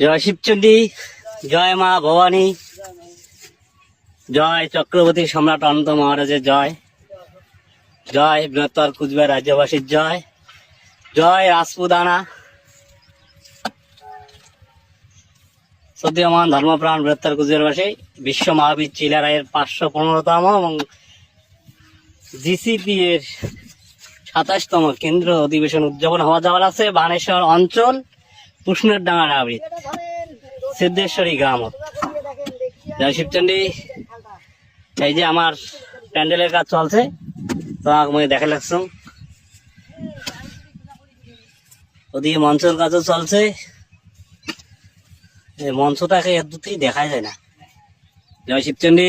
জয় শিবচণ্ডী জয় মা ভবানী, জয় চক্রবর্তী সম্রাট অনন্ত মহারাজের জয় জয় বৃহত্তর কুচবিহার রাজ্যবাসীর জয় জয় রাজপুদানা সত্যিমান ধর্মপ্রাণ বৃহত্তর কুচবিহারবাসী, বিশ্ব মহাবীর চিলারায়ের পাঁচশো পনেরোতম এবং জিসিপি এর সাতাশতম কেন্দ্র অধিবেশন উদযাপন হওয়া যাওয়ার আছে বানেশ্বর অঞ্চল। পুষ্ণের ডাঙা আবৃত, সিদ্ধেশ্বরী গ্রাম জয় শিবচন্ডী এই যে আমার প্যান্ডেলের কাজ চলছে, তোমাকে আমি দেখা লাগছ। ওদিকে মঞ্চের কাজও চলছে। মঞ্চটাকে এর দুটি দেখা যায় না। জয় শিবচন্ডী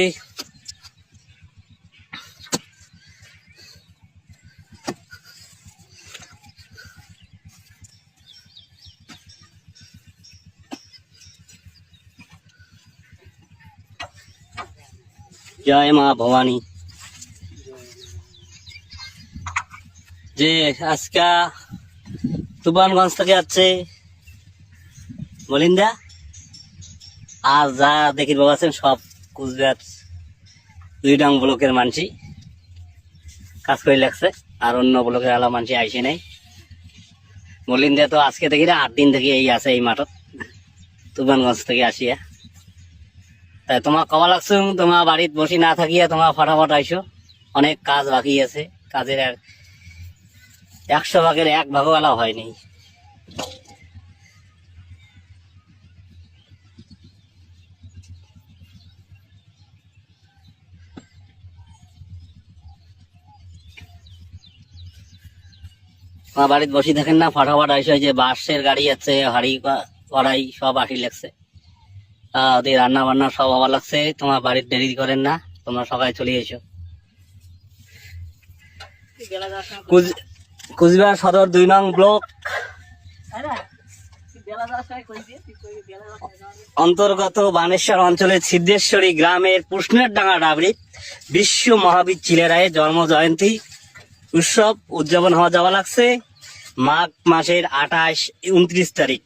জয় মা ভবানী। যে আজকা তুফানগঞ্জ থেকে যাচ্ছে বলিন্দা আর যা দেখির বাবা আছেন সব কুচবিহার দুই ব্লকের মানসি। কাজ করে লাগছে, আর অন্য ব্লকের আলা মানসি আইসে নাই। বলিন্দা তো আজকে দেখি না, আট দিন থেকে এই আছে এই মাঠত। তুফানগঞ্জ থেকে আসিয়া। তোমার কমা লাগছে তোমার বাড়িতে বসে না থাকিয়া তোমার ফটাফট আইসো অনেক কাজ বাকি আছে, কাজের আর একশো ভাগের এক ভাগওয়ালা হয়নি বাড়িতে বসে থাকেন না, ফটাফট আইসো যে বাসের গাড়ি আছে, হাড়ি কড়াই সব আসি লাগছে। ওদের রান্না বান্না সব হওয়া লাগছে। তোমার বাড়ির দেরি করেন না, তোমরা সবাই চলে এসো। কুচ- কুচবিহার সদর দুই নং ব্লক। অন্তর্গত বানেশ্বর অঞ্চলের সিদ্ধেশ্বরী গ্রামের পুষ্ণের ডাঙ্গা ডাবরি বিশ্ব মহাবীর চিলেরায়ের জন্ম জয়ন্তী উৎসব উদযাপন হওয়া যাওয়া লাগছে মাঘ মাসের আঠাশ, উনত্রিশ তারিখ।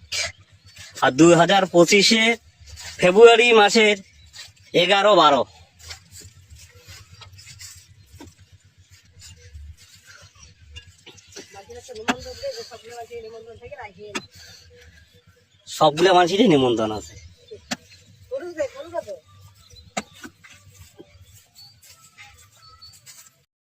আর দুই হাজার পঁচিশে ফেব্রুয়ারি মাসের এগারো বারো। সবগুলো মানুষের নিমন্ত্রণ আছে।